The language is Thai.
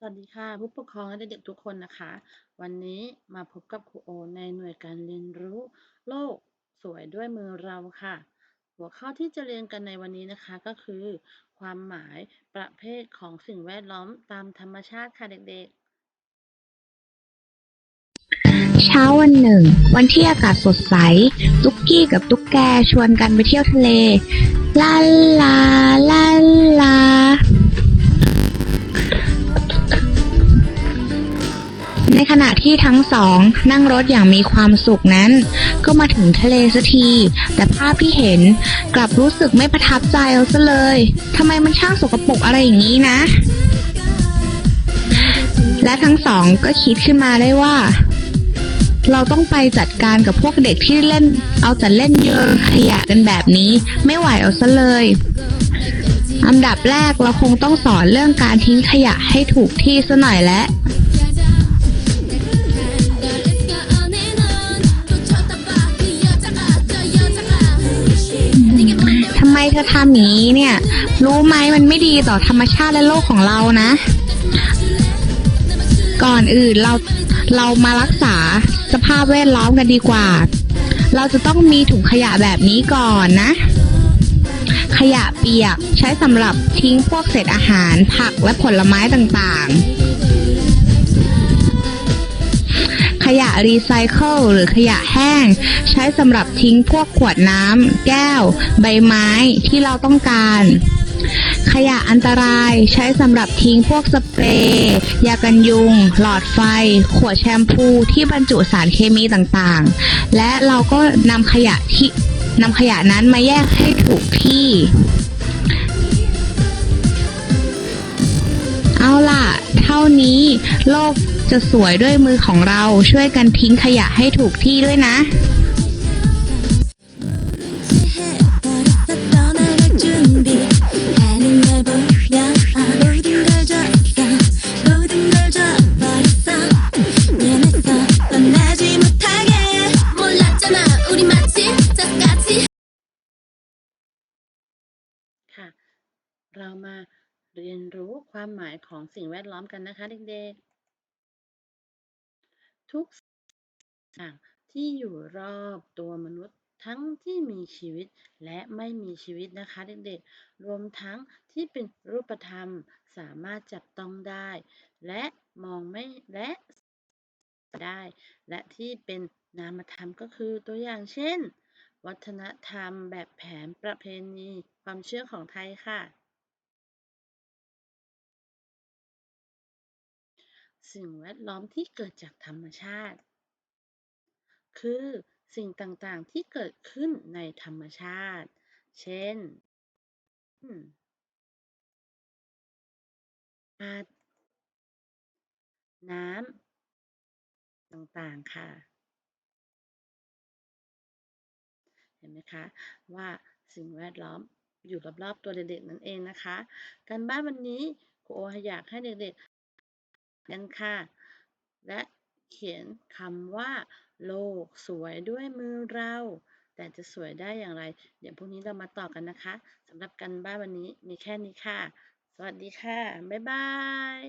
สวัสดีค่ะผู้ปกครองและเด็กๆทุกคนนะคะ วันนี้มาพบกับครูโอในหน่วยการเรียนรู้ โลกสวยด้วยมือเราค่ะ หัวข้อที่จะเรียนกันในวันนี้นะคะก็คือ ความหมายประเภทของสิ่งแวดล้อมตามธรรมชาติค่ะเด็กๆ เช้าวันหนึ่ง วันที่อากาศสดใส ตุ๊กกี้กับตุ๊กแกชวนกันไปเที่ยวทะเลลาลาลา ที่ทั้งสองนั่งรถอย่างมีความสุขนั้น ก็มาถึงทะเลสักที แต่ภาพที่เห็นกลับรู้สึกไม่ประทับใจเอาซะเลยทำไมมันช่างสกปรกอะไรอย่างนี้นะ และทั้งสองก็คิดขึ้นมาได้ว่า เราต้องไปจัดการกับพวกเด็กที่เล่น เอาแต่เล่นโยนขยะกันแบบนี้ ไม่ไหวเอาซะเลยอันดับแรกเราคงต้องสอนเรื่องการทิ้งขยะให้ถูกที่ซะหน่อยแล้ว เธอทำอย่างนี้เนี่ย รู้ไหมมันไม่ดีต่อธรรมชาติและโลกของเรานะ ก่อนอื่นเราเรามารักษาสภาพแวดล้อมกันดีกว่า เราจะต้องมีถุงขยะแบบนี้ก่อนนะ ขยะเปียกใช้สำหรับทิ้งพวกเศษอาหาร ผักและผลไม้ต่างๆ ขยะรีไซเคิลหรือขยะแห้ง ใช้สำหรับทิ้งพวกขวดน้ำ แก้ว ใบไม้ที่เราต้องการ ขยะอันตรายใช้สำหรับทิ้งพวกสเปรย์ยากันยุง หลอดไฟ ขวดแชมพูที่บรรจุสารเคมีต่างๆ และเราก็นำขยะที่นำขยะนั้นมาแยกให้ถูกที่ ท่านี้ โลกจะสวยด้วยมือของเราช่วยกันทิ้งขยะให้ถูกที่ด้วยนะ ค่ะ เรามา เรียนรู้ความหมายของสิ่งแวดล้อมกันนะคะเด็กๆ ทุกอย่งที่อยู่รอบตัวมนุษย์ทั้งที่มีชีวิตและไม่มีชีวิตนะคะเด็กๆ รวมทั้งที่เป็นรูปธรรมสามารถจับต้องได้ และมองไม่และได้ และที่เป็นนามธรรมก็คือตัวอย่างเช่น วัฒนธรรมแบบแผนประเพณี ความเชื่อของไทยค่ะ สิ่งแวดล้อมที่เกิดจากธรรมชาติ คือสิ่งต่างๆที่เกิดขึ้นในธรรมชาติ เช่นอากาศน้ำต่างๆค่ะ เห็นไหมคะ ว่าสิ่งแวดล้อมอยู่รอบๆตัวเด็กๆนั่นเองนะคะ การบ้านวันนี้ครูโออยากให้เด็กๆ กันค่ะ และเขียนคำว่า โลกสวยด้วยมือเรา แต่จะสวยได้อย่างไร เดี๋ยวพรุ่งนี้เรามาต่อกันนะคะสำหรับการบ้านวันนี้มีแค่นี้ค่ะ สวัสดีค่ะ บ๊ายบาย